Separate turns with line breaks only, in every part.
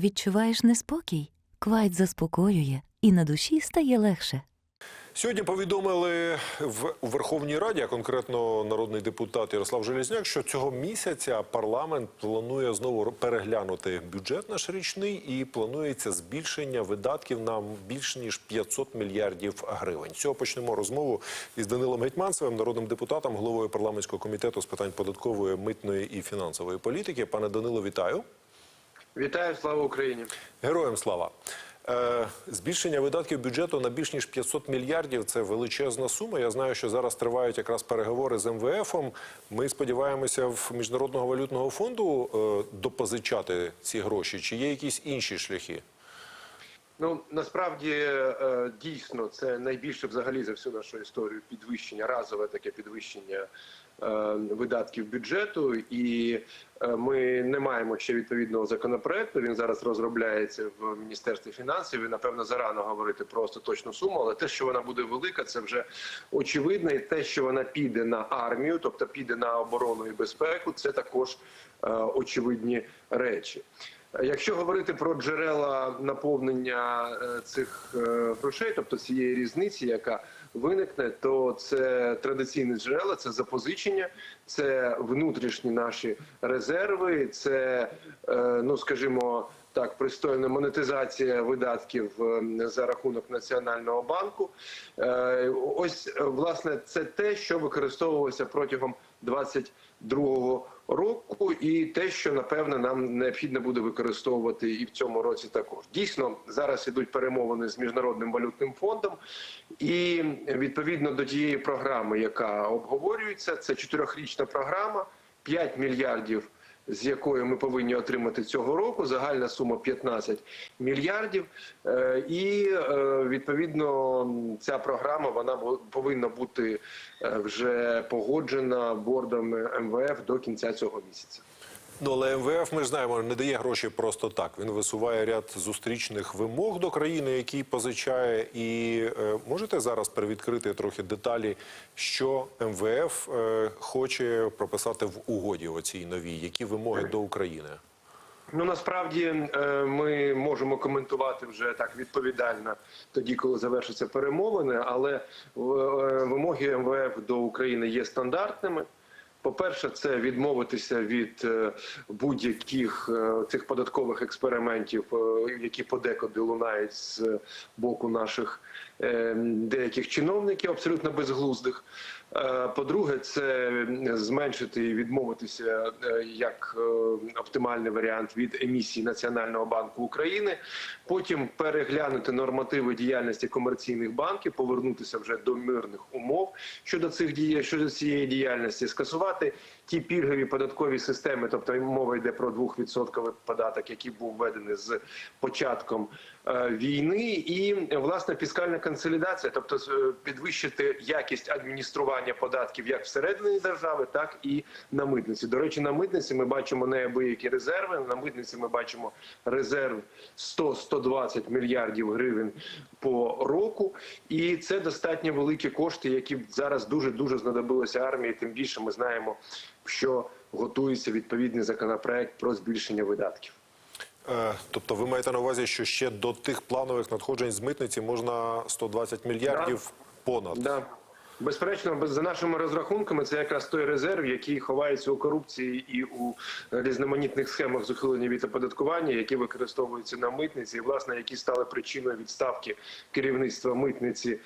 Відчуваєш неспокій? Квайт заспокоює, і на душі стає легше.
Сьогодні повідомили в Верховній Раді, а конкретно народний депутат Ярослав Железняк, що цього місяця парламент планує знову переглянути бюджет наш річний і планується збільшення видатків на більш ніж 500 мільярдів гривень. Цього почнемо розмову із Данилом Гетьманцевим, народним депутатом, головою парламентського комітету з питань податкової, митної і фінансової політики. Пане Данило, вітаю.
Вітаю, слава Україні.
Героям слава. Е, збільшення видатків бюджету на більш ніж 500 мільярдів це величезна сума. Я знаю, що зараз тривають якраз переговори з МВФом. Ми сподіваємося в міжнародного валютного фонду е, допозичати ці гроші. Чи є якісь інші шляхи?
Ну насправді е, дійсно це найбільше взагалі за всю нашу історію підвищення, разове таке підвищення е, видатків бюджету, і е, ми не маємо ще відповідного законопроекту. Він зараз розробляється в міністерстві фінансів. І напевно зарано говорити про остаточну суму, але те, що вона буде велика, це вже очевидно. І те, що вона піде на армію, тобто піде на оборону і безпеку, це також очевидні речі. Якщо говорити про джерела наповнення е, цих е, грошей, тобто цієї різниці, яка виникне, то це традиційні джерела, це запозичення, це внутрішні наші резерви, це е, ну скажімо. Так, пристойна монетизація видатків за рахунок національного банку. Ось власне це те, що використовувалося протягом 22-го року, і те, що напевне нам необхідно буде використовувати і в цьому році також. Дійсно, зараз ідуть перемовини з міжнародним валютним фондом, і відповідно до тієї програми, яка обговорюється, це чотирьохрічна програма, 5 мільярдів з якої ми повинні отримати цього року. Загальна сума 15 мільярдів. Е, І е, відповідно ця програма вона повинна бути е, вже погоджена бордом МВФ до кінця цього місяця.
Ну але МВФ, ми знаємо, не дає гроші просто так. Він висуває ряд зустрічних вимог до країни, які позичає. І е, можете зараз перевідкрити трохи деталі, що МВФ е, хоче прописати в угоді оцій новій, які вимоги до України.
Ну насправді е, ми можемо коментувати вже так відповідально тоді, коли завершаться перемовини. Але е, вимоги МВФ до України є стандартними. По-перше, це відмовитися від е, будь-яких е, цих податкових експериментів, е, які подекуди лунають з боку наших деяких чиновників, абсолютно безглуздих. По-друге, це зменшити і відмовитися як оптимальний варіант від емісії Національного банку України. Потім переглянути нормативи діяльності комерційних банків, повернутися вже до мирних умов щодо цих щодо цієї діяльності, скасувати ті пільгові податкові системи, тобто мова йде про 2% податок, який був введений з початком війни, і власне фіскальна консолідація, тобто е, підвищити якість адміністрування податків як всередині держави, так і на митниці. До речі, на митниці ми бачимо неабиякі резерви. На митниці ми бачимо резерв 100-120 мільярдів гривень по року, і це достатньо великі кошти, які зараз дуже дуже знадобилися армії. Тим більше ми знаємо, що готується відповідний законопроект про збільшення видатків.
Е, Тобто, ви маєте на увазі, що ще до тих планових надходжень з митниці можна 120 мільярдів понад.
Да. Безперечно, без- за нашими розрахунками, це якраз той резерв, який ховається у корупції і у різноманітних схемах з ухилення від оподаткування, які використовуються на митниці, і власне які стали причиною відставки керівництва митниці,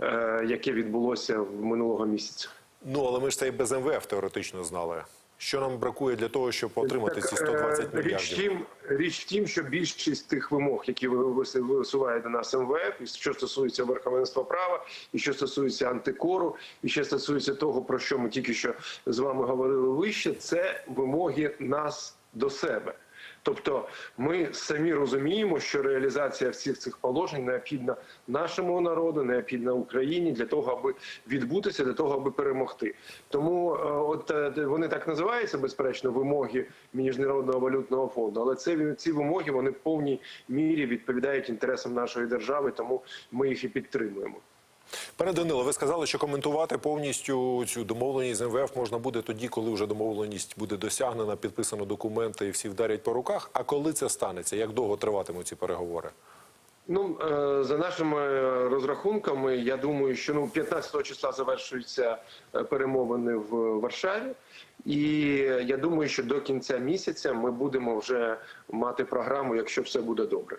е, яке відбулося в минулого місяця.
Ну але ми ж це і без МВФ теоретично знали. Що нам бракує для того, щоб отримати ці 120
мільярдів? Річ в тім, річ в тім, що більшість тих вимог, які ви- ви- висуває до нас МВФ, і що стосується верховенства права, і що стосується антикору, і що стосується того, про що ми тільки що з вами говорили вище, це вимоги нас до себе. Тобто ми самі розуміємо, що реалізація всіх цих положень необхідна нашому народу, необхідна Україні для того, аби відбутися, для того, аби перемогти. Тому е, от е, вони так називаються, безперечно, вимоги міжнародного валютного фонду. Але це ці вимоги вони в повній мірі відповідають інтересам нашої держави, тому ми їх і підтримуємо.
Пане Данило, ви сказали, що коментувати повністю цю домовленість з МВФ можна буде тоді, коли вже домовленість буде досягнена, підписано документи і всі вдарять по руках. А коли це станеться? Як довго триватимуть ці переговори?
Ну е, за нашими розрахунками, я думаю, що ну 15 числа завершуються е, перемовини в Варшаві, і я думаю, що до кінця місяця ми будемо вже мати програму, якщо все буде добре.